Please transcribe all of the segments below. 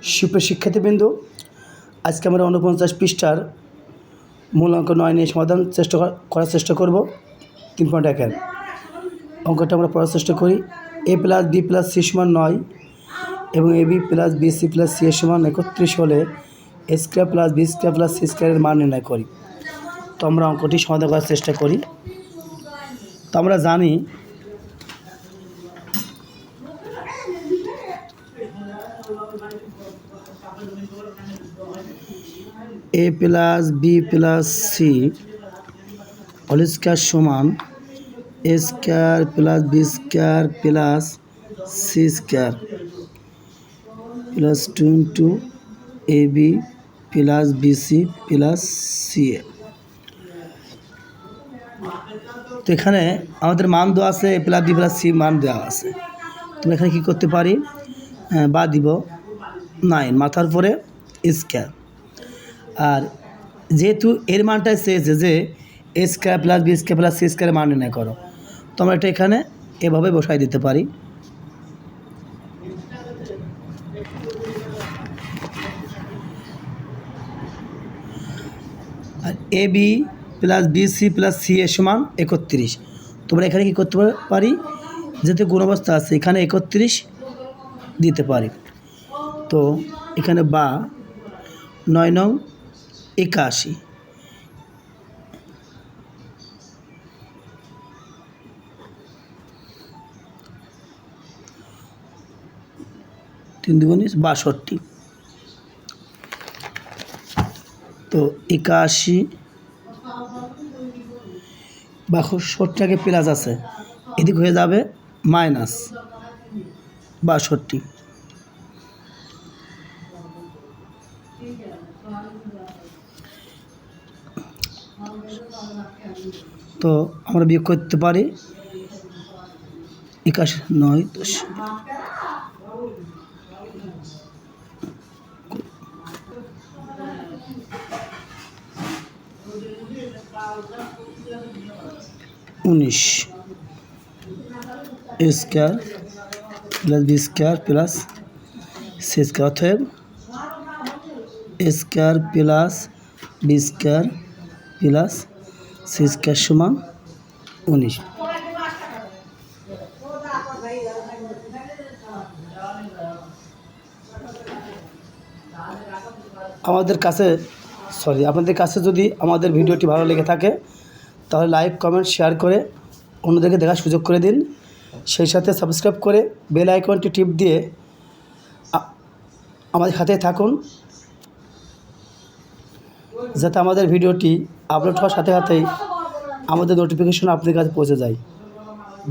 সুপ্রিয় শিক্ষার্থীবৃন্দ, আজকে আমরা উনপঞ্চাশ পৃষ্ঠার মূল্যাঙ্ক নয় নিয়ে সমাধান চেষ্টা করার চেষ্টা করব, তিন পয়েন্ট একের অঙ্কটা আমরা পড়ার চেষ্টা করি। A plus B plus C সমান নয় এবং A B plus B C plus C এর সমান একত্রিশ হলে A square plus B square plus C স্কোয়ারের মান নির্ণয় করি। তো আমরা অঙ্কটি সমাধান করার চেষ্টা করি। তো আমরা জানি A plus B plus C whole square সমান A square plus B square plus C square plus two into A B plus B C plus C A তো এখানে আমাদের মান দেওয়া আছে A plus B plus C মান দেওয়া আছে। তুমি এখানে কী করতে পারি? হ্যাঁ, বা দিব। নাইন মাথার পরে স্কোয়ার আর যেহেতু এর মানটা চেয়েছে যে A square plus B square plus C square মান নির্ণয় করো, তো আমরা এটা এখানে এভাবে বসাই দিতে পারি। আর A B plus B C plus C এর সমান একত্রিশ। তোমরা এখানে কি করতে পারি? যেহেতু গুণবস্থা আছে, এখানে একত্রিশ দিতে পারি। তো এখানে বা নয় নং একাশি। তিন দুগুণিস বাষট্টি। তো একাশি বাষট্টি আগে প্লাস আছে। এদিক হয়ে যাবে মাইনাস বাষট্টি। তো আমরা বিয়োগ করতে পারি একাশি নয় দশ উনিশ square plus B square plus C square অতএব square plus B square plus C square সমান উনিশ। আমাদের কাছে সরি আপনাদের কাছে যদি আমাদের ভিডিওটি ভালো লেগে থাকে, তাহলে লাইক কমেন্ট শেয়ার করে অন্যদেরকে দেখার সুযোগ করে দিন। সেই সাথে সাবস্ক্রাইব করে বেল আইকনটি টিপ দিয়ে আমাদের সাথে থাকুন। যাতে আমাদের ভিডিওটি আপলোড হওয়ার সাথে সাথেই আমাদের নোটিফিকেশন আপনার কাছে পৌঁছে যায়।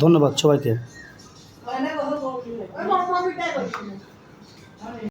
ধন্যবাদ সবাইকে।